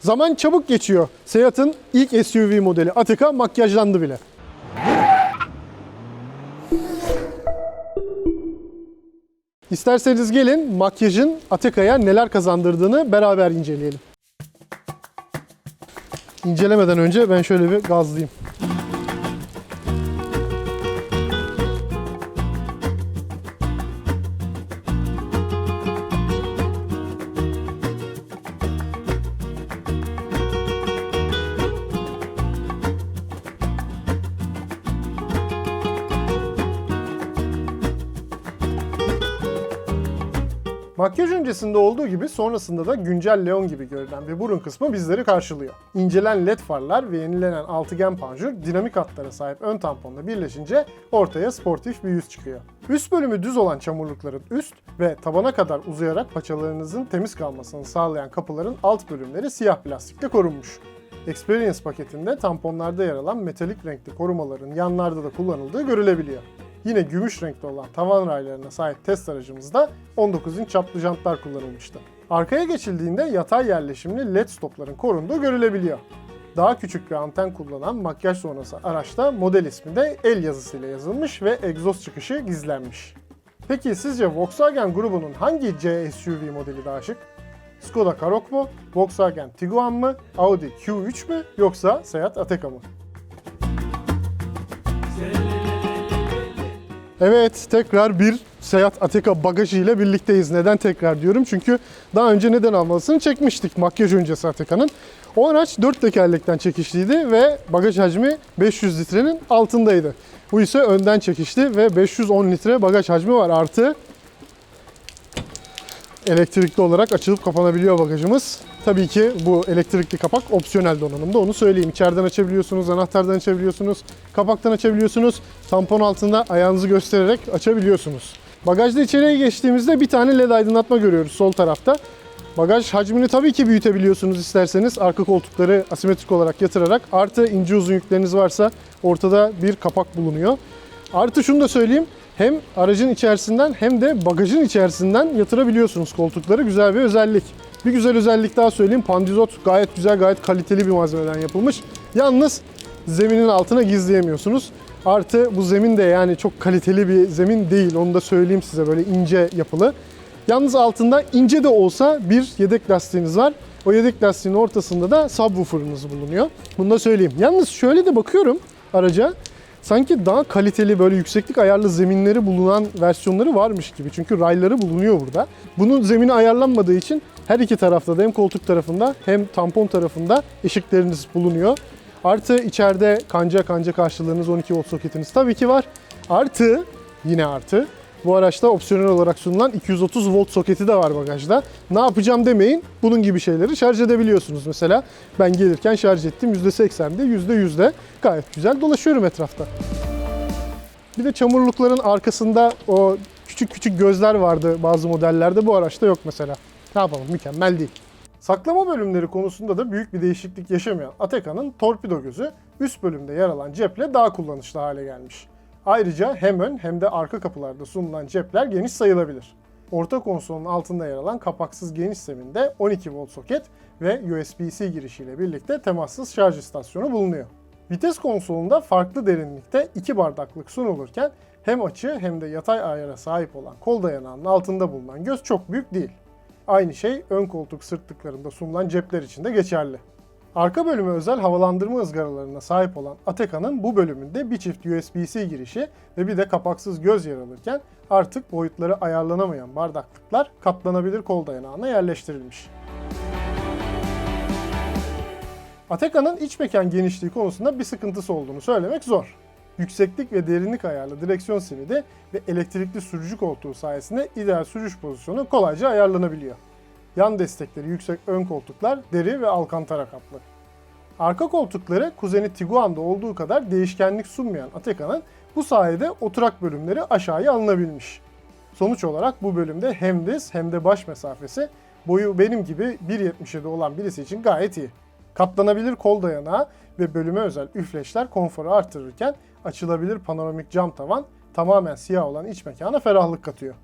Zaman çabuk geçiyor. Seat'ın ilk SUV modeli Ateca makyajlandı bile. İsterseniz gelin makyajın Ateca'ya neler kazandırdığını beraber inceleyelim. İncelemeden önce ben şöyle bir gazlayayım. Makyaj öncesinde olduğu gibi sonrasında da güncel Leon gibi görünen bir burun kısmı bizleri karşılıyor. İncelen led farlar ve yenilenen altıgen panjur dinamik hatlara sahip ön tamponla birleşince ortaya sportif bir yüz çıkıyor. Üst bölümü düz olan çamurlukların üst ve tabana kadar uzayarak paçalarınızın temiz kalmasını sağlayan kapıların alt bölümleri siyah plastikle korunmuş. Experience paketinde tamponlarda yer alan metalik renkli korumaların yanlarda da kullanıldığı görülebiliyor. Yine gümüş renkli olan tavan raylarına sahip test aracımızda 19 inç çaplı jantlar kullanılmıştı. Arkaya geçildiğinde yatay yerleşimli led stopların korunduğu görülebiliyor. Daha küçük bir anten kullanan makyaj sonrası araçta model ismi de el yazısıyla yazılmış ve egzoz çıkışı gizlenmiş. Peki sizce Volkswagen grubunun hangi C SUV modeli daha şık? Skoda Karoq mu, Volkswagen Tiguan mı, Audi Q3 mü yoksa Seat Ateca mı? Evet, tekrar bir Seat Ateca bagajı ile birlikteyiz. Neden tekrar diyorum? Çünkü daha önce neden almalısını çekmiştik makyaj öncesi Ateca'nın. O araç 4 tekerlekten çekişliydi ve bagaj hacmi 500 litrenin altındaydı. Bu ise önden çekişli ve 510 litre bagaj hacmi var. Artı elektrikli olarak açılıp kapanabiliyor bagajımız. Tabii ki bu elektrikli kapak opsiyonel donanımda onu söyleyeyim. İçeriden açabiliyorsunuz, anahtardan açabiliyorsunuz, kapaktan açabiliyorsunuz. Tampon altında ayağınızı göstererek açabiliyorsunuz. Bagajda içeriye geçtiğimizde bir tane led aydınlatma görüyoruz sol tarafta. Bagaj hacmini tabii ki büyütebiliyorsunuz isterseniz. Arka koltukları asimetrik olarak yatırarak. Artı ince uzun yükleriniz varsa ortada bir kapak bulunuyor. Artı şunu da söyleyeyim. Hem aracın içerisinden hem de bagajın içerisinden yatırabiliyorsunuz koltukları. Güzel bir özellik. Bir güzel özellik daha söyleyeyim. Pandizot gayet güzel, gayet kaliteli bir malzemeden yapılmış. Yalnız zeminin altına gizleyemiyorsunuz. Artı bu zemin de yani çok kaliteli bir zemin değil. Onu da söyleyeyim size böyle ince yapılı. Yalnız altında ince de olsa bir yedek lastiğiniz var. O yedek lastiğin ortasında da subwoofer'ınız bulunuyor. Bunu da söyleyeyim. Yalnız şöyle de bakıyorum araca. Sanki daha kaliteli böyle yükseklik ayarlı zeminleri bulunan versiyonları varmış gibi. Çünkü rayları bulunuyor burada. Bunun zemini ayarlanmadığı için her iki tarafta da hem koltuk tarafında hem tampon tarafında ışıklarınız bulunuyor. Artı içeride kanca kanca karşılığınız 12 volt soketiniz tabii ki var. Artı yine artı bu araçta opsiyonel olarak sunulan 230 volt soketi de var bagajda. Ne yapacağım demeyin. Bunun gibi şeyleri şarj edebiliyorsunuz. Mesela ben gelirken şarj ettim %80'de %100'de gayet güzel dolaşıyorum etrafta. Bir de çamurlukların arkasında o küçük küçük gözler vardı bazı modellerde. Bu araçta yok mesela. Ne yapalım mükemmel değil. Saklama bölümleri konusunda da büyük bir değişiklik yaşamayan Ateca'nın torpido gözü üst bölümde yer alan ceple daha kullanışlı hale gelmiş. Ayrıca hem ön hem de arka kapılarda sunulan cepler geniş sayılabilir. Orta konsolun altında yer alan kapaksız geniş zeminde 12 volt soket ve USB-C girişiyle birlikte temassız şarj istasyonu bulunuyor. Vites konsolunda farklı derinlikte iki bardaklık sunulurken hem açı hem de yatay ayara sahip olan kol dayanağının altında bulunan göz çok büyük değil. Aynı şey ön koltuk sırtlıklarında sunulan cepler için de geçerli. Arka bölüme özel havalandırma ızgaralarına sahip olan Ateca'nın bu bölümünde bir çift USB-C girişi ve bir de kapaksız göz yer alırken artık boyutları ayarlanamayan bardaklıklar katlanabilir kol dayanağına yerleştirilmiş. Ateca'nın iç mekan genişliği konusunda bir sıkıntısı olduğunu söylemek zor. Yükseklik ve derinlik ayarlı direksiyon simidi ve elektrikli sürücü koltuğu sayesinde ideal sürüş pozisyonu kolayca ayarlanabiliyor. Yan destekleri yüksek ön koltuklar deri ve alkantara kaplı. Arka koltukları kuzeni Tiguan'da olduğu kadar değişkenlik sunmayan Ateca'nın bu sayede oturak bölümleri aşağıya alınabilmiş. Sonuç olarak bu bölümde hem diz hem de baş mesafesi boyu benim gibi 1.77 olan birisi için gayet iyi. Katlanabilir kol dayanağı ve bölüme özel üfleşler konforu artırırken açılabilir panoramik cam tavan tamamen siyah olan iç mekana ferahlık katıyor.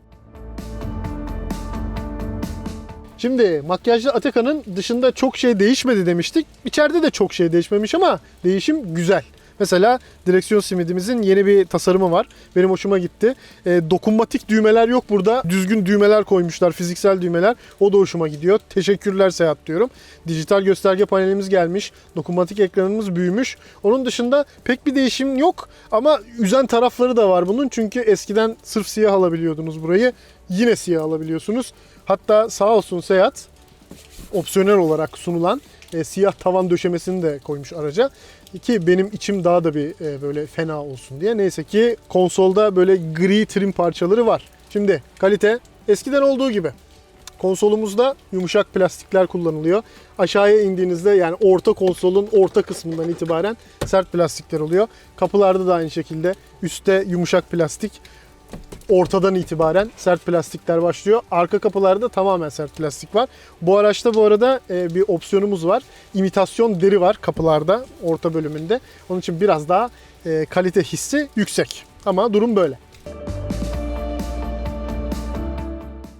Şimdi makyajlı Ataka'nın dışında çok şey değişmedi demiştik. İçeride de çok şey değişmemiş ama değişim güzel. Mesela direksiyon simidimizin yeni bir tasarımı var. Benim hoşuma gitti. E, dokunmatik düğmeler yok burada. Düzgün düğmeler koymuşlar, fiziksel düğmeler. O da hoşuma gidiyor. Teşekkürler Seat diyorum. Dijital gösterge panelimiz gelmiş. Dokunmatik ekranımız büyümüş. Onun dışında pek bir değişim yok ama üzen tarafları da var bunun. Çünkü eskiden sırf siyah alabiliyordunuz burayı. Yine siyah alabiliyorsunuz. Hatta sağ olsun Seat opsiyonel olarak sunulan e, siyah tavan döşemesini de koymuş araca. Ki benim içim daha da bir e, böyle fena olsun diye. Neyse ki konsolda böyle gri trim parçaları var. Şimdi kalite eskiden olduğu gibi. Konsolumuzda yumuşak plastikler kullanılıyor. Aşağıya indiğinizde yani orta konsolun orta kısmından itibaren sert plastikler oluyor. Kapılarda da aynı şekilde üstte yumuşak plastik, ortadan itibaren sert plastikler başlıyor. Arka kapılarda tamamen sert plastik var. Bu araçta bu arada e, bir opsiyonumuz var. İmitasyon deri var kapılarda orta bölümünde. Onun için biraz daha e, kalite hissi yüksek. Ama durum böyle.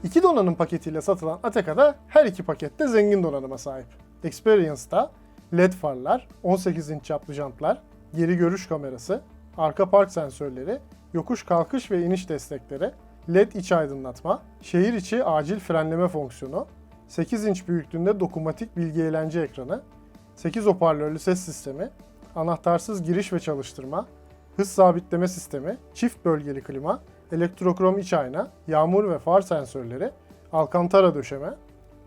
İki donanım paketiyle satılan Ateka'da her iki pakette zengin donanıma sahip. Experience'da LED farlar, 18 inç çaplı jantlar, geri görüş kamerası, arka park sensörleri, yokuş kalkış ve iniş destekleri, LED iç aydınlatma, şehir içi acil frenleme fonksiyonu, 8 inç büyüklüğünde dokunmatik bilgi eğlence ekranı, 8 hoparlörlü ses sistemi, anahtarsız giriş ve çalıştırma, hız sabitleme sistemi, çift bölgeli klima, elektrokrom iç ayna, yağmur ve far sensörleri, alkantara döşeme,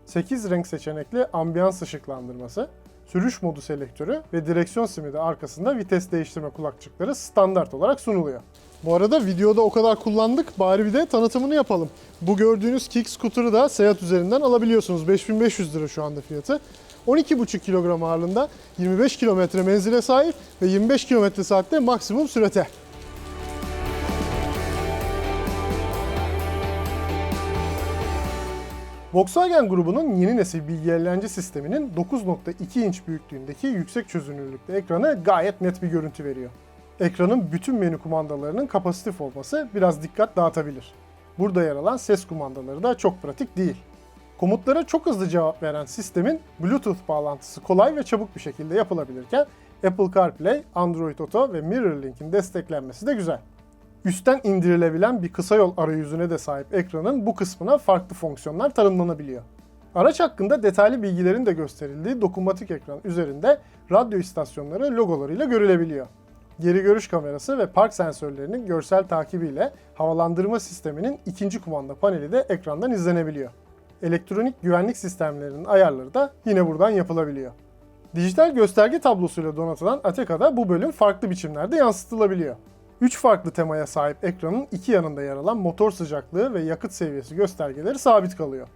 8 renk seçenekli ambiyans ışıklandırması, sürüş modu selektörü ve direksiyon simidi arkasında vites değiştirme kulakçıkları standart olarak sunuluyor. Bu arada videoda o kadar kullandık bari bir de tanıtımını yapalım. Bu gördüğünüz kick scooter'ı da Seat üzerinden alabiliyorsunuz. 5500 lira şu anda fiyatı. 12,5 kilogram ağırlığında 25 kilometre menzile sahip ve 25 kilometre saatte maksimum sürete. Volkswagen grubunun yeni nesil bilgi eğlence sisteminin 9.2 inç büyüklüğündeki yüksek çözünürlükte ekranı gayet net bir görüntü veriyor. Ekranın bütün menü kumandalarının kapasitif olması biraz dikkat dağıtabilir. Burada yer alan ses kumandaları da çok pratik değil. Komutlara çok hızlı cevap veren sistemin Bluetooth bağlantısı kolay ve çabuk bir şekilde yapılabilirken Apple CarPlay, Android Auto ve MirrorLink'in desteklenmesi de güzel. Üstten indirilebilen bir kısa yol arayüzüne de sahip ekranın bu kısmına farklı fonksiyonlar tanımlanabiliyor. Araç hakkında detaylı bilgilerin de gösterildiği dokunmatik ekran üzerinde radyo istasyonları logolarıyla görülebiliyor. Geri görüş kamerası ve park sensörlerinin görsel takibiyle havalandırma sisteminin ikinci kumanda paneli de ekrandan izlenebiliyor. Elektronik güvenlik sistemlerinin ayarları da yine buradan yapılabiliyor. Dijital gösterge tablosuyla donatılan Ateka'da bu bölüm farklı biçimlerde yansıtılabiliyor. 3 farklı temaya sahip ekranın iki yanında yer alan motor sıcaklığı ve yakıt seviyesi göstergeleri sabit kalıyor.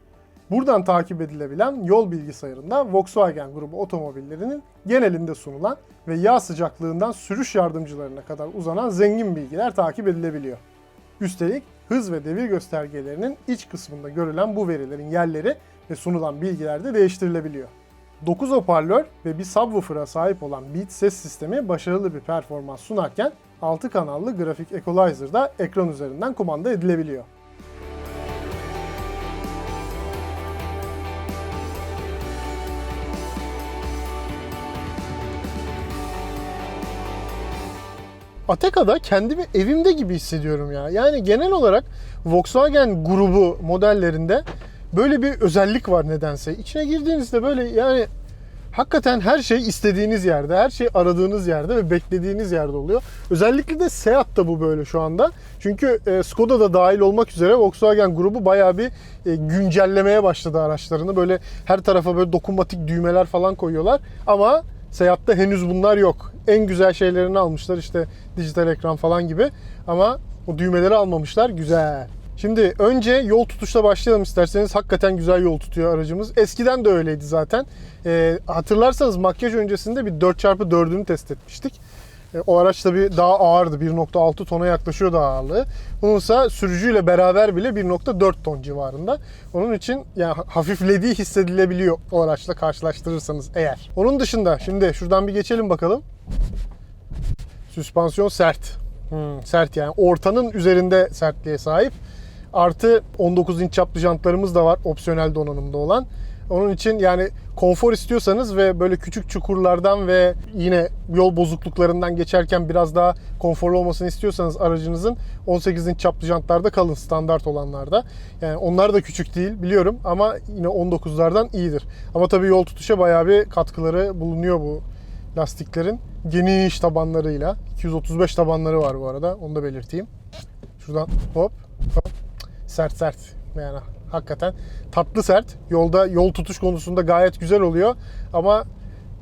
Buradan takip edilebilen yol bilgisayarında Volkswagen grubu otomobillerinin genelinde sunulan ve yağ sıcaklığından sürüş yardımcılarına kadar uzanan zengin bilgiler takip edilebiliyor. Üstelik hız ve devir göstergelerinin iç kısmında görülen bu verilerin yerleri ve sunulan bilgiler de değiştirilebiliyor. 9 hoparlör ve bir subwoofer'a sahip olan Beat ses sistemi başarılı bir performans sunarken 6 kanallı grafik equalizer da ekran üzerinden kumanda edilebiliyor. Ateka'da kendimi evimde gibi hissediyorum ya. Yani genel olarak Volkswagen grubu modellerinde böyle bir özellik var nedense. İçine girdiğinizde böyle yani hakikaten her şey istediğiniz yerde, her şey aradığınız yerde ve beklediğiniz yerde oluyor. Özellikle de Seat'ta bu böyle şu anda. Çünkü e, Skoda da dahil olmak üzere Volkswagen grubu bayağı bir e, güncellemeye başladı araçlarını. Böyle her tarafa böyle dokunmatik düğmeler falan koyuyorlar. Ama Seat'ta henüz bunlar yok. En güzel şeylerini almışlar işte dijital ekran falan gibi. Ama o düğmeleri almamışlar. Güzel. Şimdi önce yol tutuşla başlayalım isterseniz. Hakikaten güzel yol tutuyor aracımız. Eskiden de öyleydi zaten. Ee, hatırlarsanız makyaj öncesinde bir 4x4'ünü test etmiştik. Ee, o araç tabii daha ağırdı. 1.6 tona yaklaşıyordu ağırlığı. Bununsa sürücüyle beraber bile 1.4 ton civarında. Onun için yani hafiflediği hissedilebiliyor o araçla karşılaştırırsanız eğer. Onun dışında şimdi şuradan bir geçelim bakalım. Süspansiyon sert. Hmm, sert yani. Ortanın üzerinde sertliğe sahip. Artı 19 inç çaplı jantlarımız da var opsiyonel donanımda olan. Onun için yani konfor istiyorsanız ve böyle küçük çukurlardan ve yine yol bozukluklarından geçerken biraz daha konforlu olmasını istiyorsanız aracınızın 18 inç çaplı jantlarda kalın standart olanlarda. Yani onlar da küçük değil biliyorum ama yine 19'lardan iyidir. Ama tabii yol tutuşa bayağı bir katkıları bulunuyor bu lastiklerin. Geniş tabanlarıyla. 235 tabanları var bu arada. Onu da belirteyim. Şuradan hop hop. Sert sert. Yani hakikaten tatlı sert. Yolda yol tutuş konusunda gayet güzel oluyor. Ama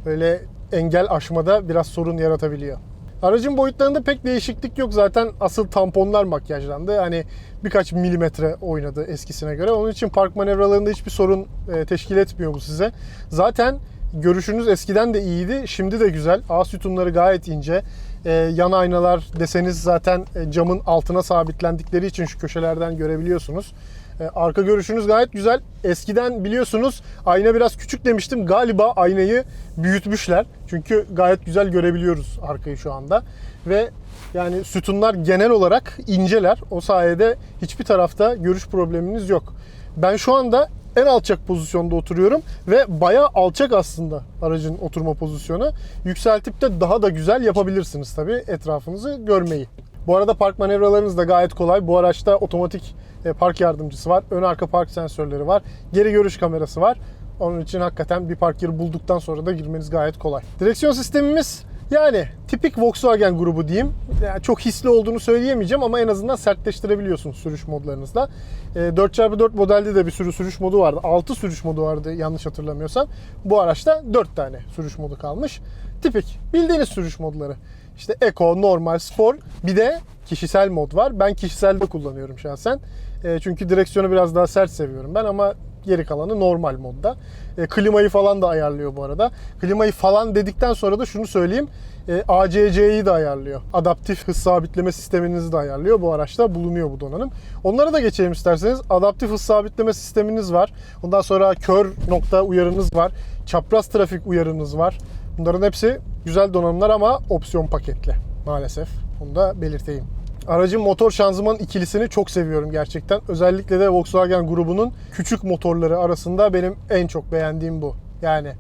böyle engel aşmada biraz sorun yaratabiliyor. Aracın boyutlarında pek değişiklik yok. Zaten asıl tamponlar makyajlandı. Hani birkaç milimetre oynadı eskisine göre. Onun için park manevralarında hiçbir sorun e, teşkil etmiyor bu size. Zaten görüşünüz eskiden de iyiydi. Şimdi de güzel. A sütunları gayet ince. E, yan aynalar deseniz zaten e, camın altına sabitlendikleri için şu köşelerden görebiliyorsunuz. E, Arka görüşünüz gayet güzel. Eskiden biliyorsunuz ayna biraz küçük demiştim. Galiba aynayı büyütmüşler. Çünkü gayet güzel görebiliyoruz arkayı şu anda. Ve yani sütunlar genel olarak inceler. O sayede hiçbir tarafta görüş probleminiz yok. Ben şu anda en alçak pozisyonda oturuyorum ve bayağı alçak aslında aracın oturma pozisyonu. Yükseltip de daha da güzel yapabilirsiniz tabii etrafınızı görmeyi. Bu arada park manevralarınız da gayet kolay. Bu araçta otomatik e, park yardımcısı var. Ön arka park sensörleri var. Geri görüş kamerası var. Onun için hakikaten bir park yeri bulduktan sonra da girmeniz gayet kolay. Direksiyon sistemimiz yani tipik Volkswagen grubu diyeyim. Yani çok hisli olduğunu söyleyemeyeceğim ama en azından sertleştirebiliyorsunuz sürüş modlarınızda. E, 4x4 modelde de bir sürü sürüş modu vardı. 6 sürüş modu vardı yanlış hatırlamıyorsam. Bu araçta 4 tane sürüş modu kalmış. Tipik bildiğiniz sürüş modları. İşte Eco, Normal, Spor. Bir de kişisel mod var. Ben kişiselde kullanıyorum şahsen. E, çünkü direksiyonu biraz daha sert seviyorum ben ama geri kalanı normal modda. E, klimayı falan da ayarlıyor bu arada. Klimayı falan dedikten sonra da şunu söyleyeyim. E, ACC'yi de ayarlıyor. Adaptif hız sabitleme sisteminizi de ayarlıyor. Bu araçta bulunuyor bu donanım. Onlara da geçelim isterseniz. Adaptif hız sabitleme sisteminiz var. Ondan sonra kör nokta uyarınız var. Çapraz trafik uyarınız var. Bunların hepsi güzel donanımlar ama opsiyon paketli maalesef. Onu da belirteyim. Aracın motor şanzıman ikilisini çok seviyorum gerçekten. Özellikle de Volkswagen grubunun küçük motorları arasında benim en çok beğendiğim bu. Yani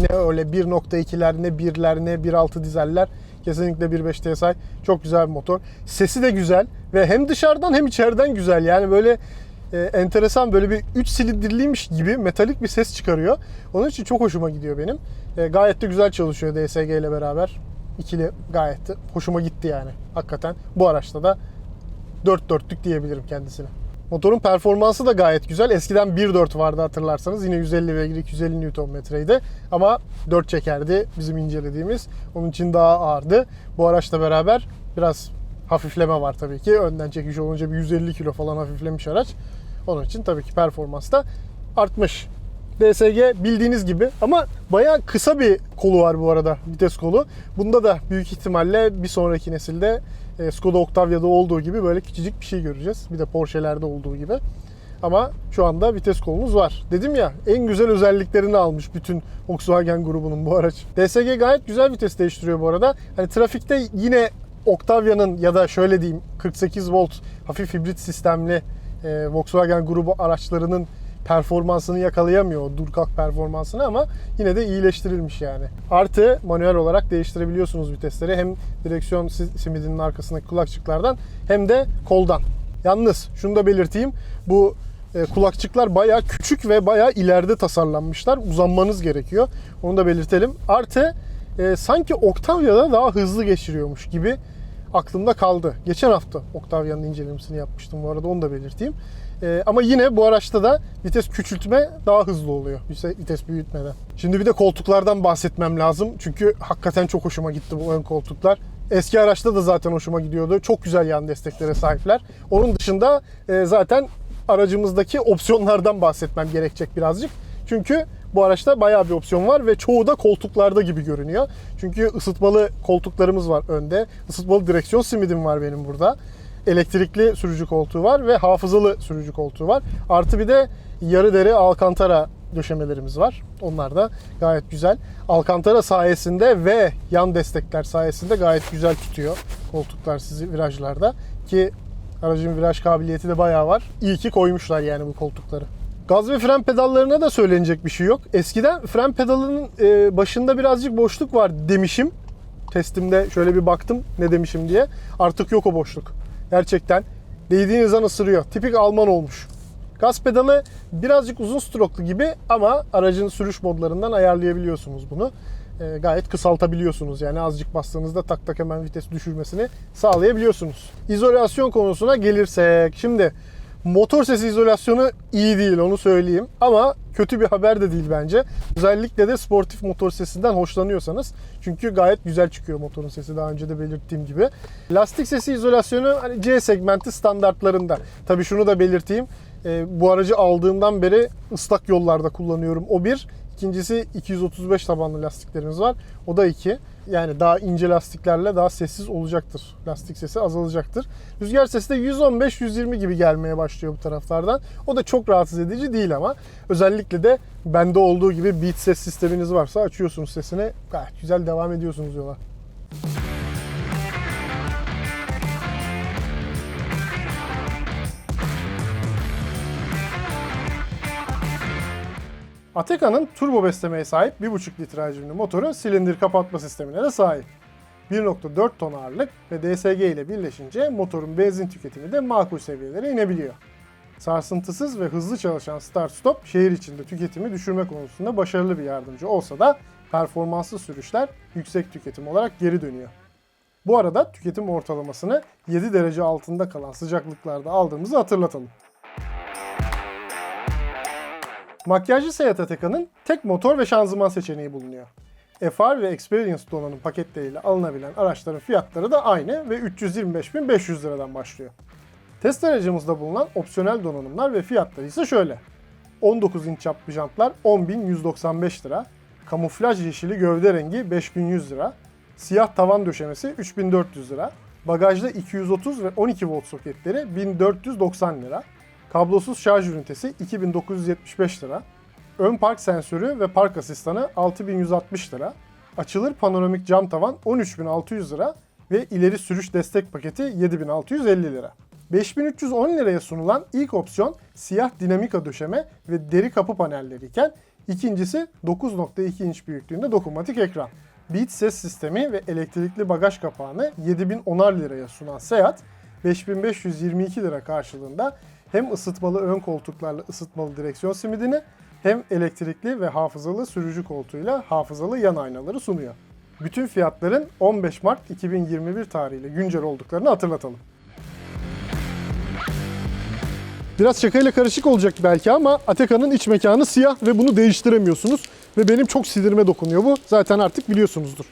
ne öyle 1.2'ler ne 1'ler ne 1.6 dizeller. Kesinlikle 1.5 TSI çok güzel bir motor. Sesi de güzel ve hem dışarıdan hem içeriden güzel. Yani böyle e, enteresan böyle bir 3 silindirliymiş gibi metalik bir ses çıkarıyor. Onun için çok hoşuma gidiyor benim. E, gayet de güzel çalışıyor DSG ile beraber. İkili gayet de hoşuma gitti yani. Hakikaten bu araçta da 4 dörtlük diyebilirim kendisine. Motorun performansı da gayet güzel. Eskiden 1.4 vardı hatırlarsanız. Yine 150 beygir 250 Nm'ydi. Ama 4 çekerdi bizim incelediğimiz. Onun için daha ağırdı. Bu araçla beraber biraz hafifleme var tabii ki. Önden çekiş olunca bir 150 kilo falan hafiflemiş araç. Onun için tabii ki performans da artmış. DSG bildiğiniz gibi ama bayağı kısa bir kolu var bu arada vites kolu. Bunda da büyük ihtimalle bir sonraki nesilde e, Skoda Octavia'da olduğu gibi böyle küçücük bir şey göreceğiz. Bir de Porsche'lerde olduğu gibi. Ama şu anda vites kolumuz var. Dedim ya en güzel özelliklerini almış bütün Volkswagen grubunun bu araç. DSG gayet güzel vites değiştiriyor bu arada. Hani trafikte yine Octavia'nın ya da şöyle diyeyim 48 volt hafif hibrit sistemli e, Volkswagen grubu araçlarının performansını yakalayamıyor dur kalk performansını ama yine de iyileştirilmiş yani. Artı manuel olarak değiştirebiliyorsunuz vitesleri hem direksiyon si- simidinin arkasındaki kulakçıklardan hem de koldan. Yalnız şunu da belirteyim. Bu e, kulakçıklar bayağı küçük ve bayağı ileride tasarlanmışlar. Uzanmanız gerekiyor. Onu da belirtelim. Artı e, sanki Octavia'da daha hızlı geçiriyormuş gibi aklımda kaldı. Geçen hafta Octavia'nın incelemesini yapmıştım bu arada onu da belirteyim. Ee, ama yine bu araçta da vites küçültme daha hızlı oluyor vites büyütmeden. Şimdi bir de koltuklardan bahsetmem lazım. Çünkü hakikaten çok hoşuma gitti bu ön koltuklar. Eski araçta da zaten hoşuma gidiyordu. Çok güzel yan desteklere sahipler. Onun dışında e, zaten aracımızdaki opsiyonlardan bahsetmem gerekecek birazcık. Çünkü bu araçta bayağı bir opsiyon var ve çoğu da koltuklarda gibi görünüyor. Çünkü ısıtmalı koltuklarımız var önde. Isıtmalı direksiyon simidim var benim burada. Elektrikli sürücü koltuğu var ve hafızalı sürücü koltuğu var. Artı bir de yarı deri alkantara döşemelerimiz var. Onlar da gayet güzel. Alkantara sayesinde ve yan destekler sayesinde gayet güzel tutuyor koltuklar sizi virajlarda ki Aracın viraj kabiliyeti de bayağı var. İyi ki koymuşlar yani bu koltukları. Gaz ve fren pedallarına da söylenecek bir şey yok. Eskiden fren pedalının e, başında birazcık boşluk var demişim. Testimde şöyle bir baktım ne demişim diye. Artık yok o boşluk. Gerçekten değdiğiniz an ısırıyor. Tipik Alman olmuş. Gaz pedalı birazcık uzun stroklu gibi ama aracın sürüş modlarından ayarlayabiliyorsunuz bunu. E, gayet kısaltabiliyorsunuz. Yani azıcık bastığınızda tak tak hemen vites düşürmesini sağlayabiliyorsunuz. İzolasyon konusuna gelirsek. Şimdi motor sesi izolasyonu iyi değil onu söyleyeyim. Ama kötü bir haber de değil bence. Özellikle de sportif motor sesinden hoşlanıyorsanız. Çünkü gayet güzel çıkıyor motorun sesi daha önce de belirttiğim gibi. Lastik sesi izolasyonu hani C segmenti standartlarında. Tabii şunu da belirteyim. E, bu aracı aldığımdan beri ıslak yollarda kullanıyorum. O bir. İkincisi 235 tabanlı lastiklerimiz var. O da iki. Yani daha ince lastiklerle daha sessiz olacaktır. Lastik sesi azalacaktır. Rüzgar sesi de 115-120 gibi gelmeye başlıyor bu taraflardan. O da çok rahatsız edici değil ama. Özellikle de bende olduğu gibi beat ses sisteminiz varsa açıyorsunuz sesini. Gayet güzel devam ediyorsunuz yola. Ateka'nın turbo beslemeye sahip 1.5 litre hacimli motoru silindir kapatma sistemine de sahip. 1.4 ton ağırlık ve DSG ile birleşince motorun benzin tüketimi de makul seviyelere inebiliyor. Sarsıntısız ve hızlı çalışan start stop şehir içinde tüketimi düşürme konusunda başarılı bir yardımcı olsa da performanslı sürüşler yüksek tüketim olarak geri dönüyor. Bu arada tüketim ortalamasını 7 derece altında kalan sıcaklıklarda aldığımızı hatırlatalım. Makyajlı Seat Ateka'nın tek motor ve şanzıman seçeneği bulunuyor. FR ve Experience donanım paketleriyle alınabilen araçların fiyatları da aynı ve 325.500 liradan başlıyor. Test aracımızda bulunan opsiyonel donanımlar ve fiyatları ise şöyle. 19 inç çaplı jantlar 10.195 lira, kamuflaj yeşili gövde rengi 5100 lira, siyah tavan döşemesi 3400 lira, bagajda 230 ve 12 volt soketleri 1490 lira, kablosuz şarj ünitesi 2975 lira, ön park sensörü ve park asistanı 6160 lira, açılır panoramik cam tavan 13600 lira ve ileri sürüş destek paketi 7650 lira. 5310 liraya sunulan ilk opsiyon siyah dinamika döşeme ve deri kapı panelleri iken ikincisi 9.2 inç büyüklüğünde dokunmatik ekran. Beat ses sistemi ve elektrikli bagaj kapağını 7010'ar liraya sunan Seat 5522 lira karşılığında hem ısıtmalı ön koltuklarla ısıtmalı direksiyon simidini hem elektrikli ve hafızalı sürücü koltuğuyla hafızalı yan aynaları sunuyor. Bütün fiyatların 15 Mart 2021 tarihiyle güncel olduklarını hatırlatalım. Biraz şakayla karışık olacak belki ama Ateka'nın iç mekanı siyah ve bunu değiştiremiyorsunuz. Ve benim çok sinirime dokunuyor bu. Zaten artık biliyorsunuzdur.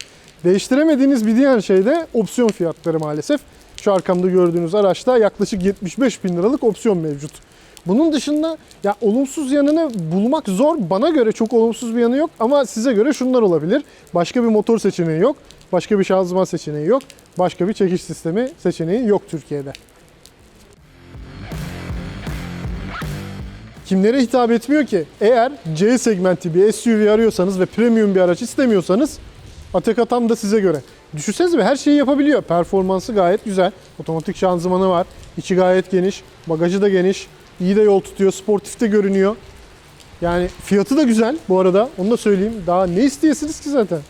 Değiştiremediğiniz bir diğer şey de opsiyon fiyatları maalesef. Şu arkamda gördüğünüz araçta yaklaşık 75 bin liralık opsiyon mevcut. Bunun dışında ya olumsuz yanını bulmak zor. Bana göre çok olumsuz bir yanı yok ama size göre şunlar olabilir. Başka bir motor seçeneği yok. Başka bir şanzıman seçeneği yok. Başka bir çekiş sistemi seçeneği yok Türkiye'de. Kimlere hitap etmiyor ki? Eğer C segmenti bir SUV arıyorsanız ve premium bir araç istemiyorsanız Ateka tam da size göre. Düşünsenize her şeyi yapabiliyor. Performansı gayet güzel. Otomatik şanzımanı var. İçi gayet geniş. Bagajı da geniş. İyi de yol tutuyor. Sportif de görünüyor. Yani fiyatı da güzel bu arada. Onu da söyleyeyim. Daha ne isteyesiniz ki zaten?